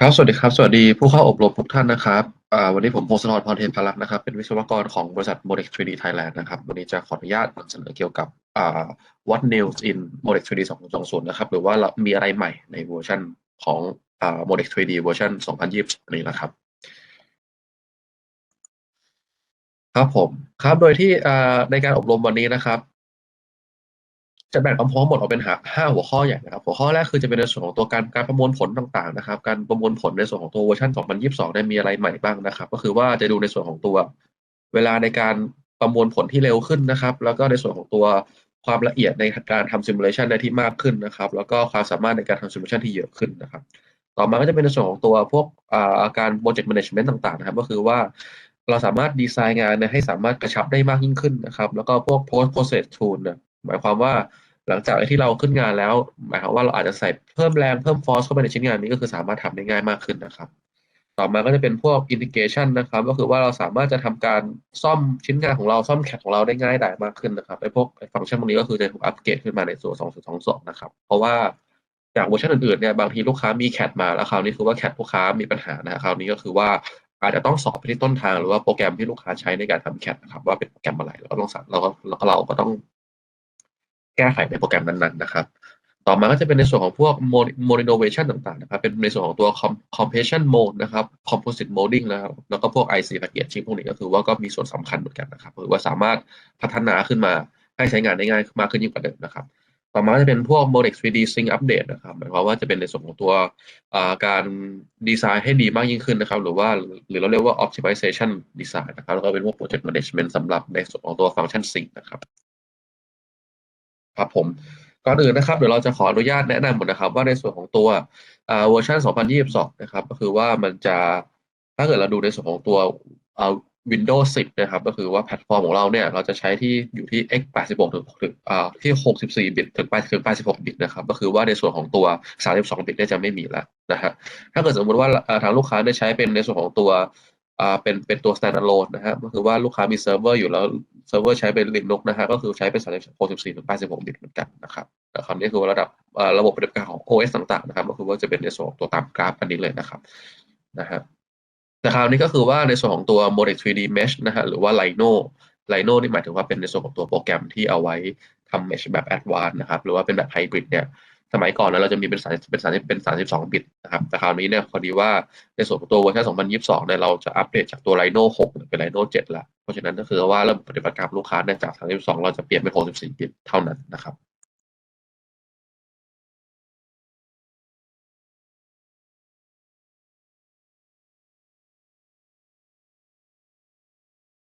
ครับ สวัสดีครับ สวัสดีผู้เข้าอบรมทุกท่านนะครับอ่าวันนี้ผมพงศธรพรเทพารักษ์นะครับ เป็นวิศวกรของบริษัท Modex 3D Thailand นะครับ วันนี้จะขออนุญาตนำเสนอเกี่ยวกับอ่า what new in Modex 3D 2020 นะครับ หรือว่าเรามีอะไรใหม่ในเวอร์ชันของอ่า Modex 3D เวอร์ชัน2020 นี้นะครับ ครับผม ครับ โดยที่อ่าในการอบรมวันนี้นะครับ จะแบ่งความพร้อมหมดออกเป็นห้าหัวข้อใหญ่นะครับ หัวข้อแรกคือจะเป็นในส่วนของตัวการการประมวลผลต่างๆนะครับ การประมวลผลในส่วนของตัวเวอร์ชัน2022เนี่ยมีอะไรใหม่บ้างนะครับ ก็คือว่าจะดูในส่วนของตัวเวลาในการประมวลผลที่เร็วขึ้นนะครับ แล้วก็ในส่วนของตัวความละเอียดในการทำซิมูเลชันได้ที่มากขึ้นนะครับ แล้วก็ความสามารถในการทำซิมูเลชันที่เยอะขึ้นนะครับ ต่อมาก็จะเป็นในส่วนของตัวพวกอาการ project management ต่างๆนะครับ ก็คือว่าเราสามารถดีไซน์งานให้สามารถกระชับได้มากยิ่งขึ้นนะครับ แล้วก็พวก post process tool เนี่ยหมายความว่า หลังจากที่เราขึ้นงานแล้วหมายความว่าเราอาจจะใส่เพิ่มแรงเพิ่ม force เข้าไปในชิ้นงานนี้ก็คือสามารถทำได้ง่ายมากขึ้นนะครับ ต่อมาก็จะเป็นพวก integration นะครับ ก็คือว่าเราสามารถจะทำการซ่อมชิ้นงานของเราซ่อมแคดของเราได้ง่ายดายมากขึ้นนะครับไอ้พวกฟังก์ชันพวกนี้ก็คือจะถูกอัปเกรดขึ้นมาในส่วน2.22 นะครับ เพราะว่าจากเวอร์ชันอื่นๆเนี่ยบางทีลูกค้ามีแคดมาแล้วคราวนี้คือว่าแคดลูกค้ามีปัญหานะคราวนี้ก็คือว่าอาจจะต้องสอบไปที่ต้นทางหรือว่าโปรแกรมที่ลูกค้าใช้ในการทำแคดนะครับว่าเป็นโปรแกรมอะไรเราก็ต้องสั่งเราก็เราก็ต้อง แก้ไขในโปรแกรมนั้นๆนะครับ ต่อมาก็จะเป็นในส่วนของพวก mode innovation ต่างๆนะครับ เป็นในส่วนของตัว compression mode นะครับ composite molding นะครับ แล้วก็พวก IC packaging พวกนี้ก็คือว่าก็มีส่วนสำคัญเหมือนกันนะครับหรือว่าสามารถพัฒนาขึ้นมาให้ใช้งานได้ง่ายมากขึ้นยิ่งกว่าเดิมนะครับต่อมาจะเป็นพวก Modex 3D Sync Update นะครับหมายความว่าจะเป็นในส่วนของตัวการดีไซน์ให้ดีมากยิ่งขึ้นนะครับ หรือว่าหรือเราเรียกว่า optimization design นะครับ แล้วก็เป็นพวก project management สำหรับในส่วนของตัว function sync นะครับ ครับผมก่อนอื่นนะครับเดี๋ยวเราจะขออนุญาตแนะนำก่อนะครับ ว่าในส่วนของตัวเวอร์ชัน2022 นะครับ ก็คือว่ามันจะถ้าเกิดเราดูในส่วนของตัว Windows 10 นะครับ ก็คือว่าแพลตฟอร์มของเราเนี่ยเราจะใช้ที่อยู่ที่ x 86ถึงถึงที่ 64 บิตถึง8ถึง86 บิตนะครับ ก็คือว่าในส่วนของตัว 32 บิตเนี่ยจะไม่มีแล้วนะฮะถ้าเกิดสมมติว่าทางลูกค้าได้ใช้เป็นในส่วนของตัว อ่าเป็นเป็นตัว standalone นะฮะก็คือว่าลูกค้ามีเซิร์ฟเวอร์อยู่แล้วเซิร์ฟเวอร์ใช้เป็น Linux นะฮะก็คือใช้เป็น64ถึง86บิตเหมือนกันนะครับแต่คำนี้คือระดับระบบปฏิบัติการของ OS ต่างๆนะครับก็คือว่าจะเป็นในส่วนตัวตามกราฟอันนี้เลยนะครับนะฮะแต่คราวนี้ก็คือว่าในส่วนของตัว Modex 3D Mesh นะฮะหรือว่า Lino Lino นี่หมายถึงว่าเป็นในส่วนของตัวโปรแกรมที่เอาไว้ทำ Mesh แบบ Advanced นะครับหรือว่าเป็นแบบ Hybrid เนี่ย สมัยก่อนนะเราจะมีเป็นสายเป็นสายเป็นสายสิบสองบิตนะครับแต่คราวนี้เนี่ยพอดีว่าในส่วนของตัวเวอร์ชัน2022เนี่ยเราจะอัปเดตจากตัว Rhino 6เป็นไรโน่เจ็ดละเพราะฉะนั้นก็คือว่าระบบปฏิบัติการลูกค้าเนี่ยจาก32เราจะเปลี่ยนเป็น64บิตเท่านั้นนะครับ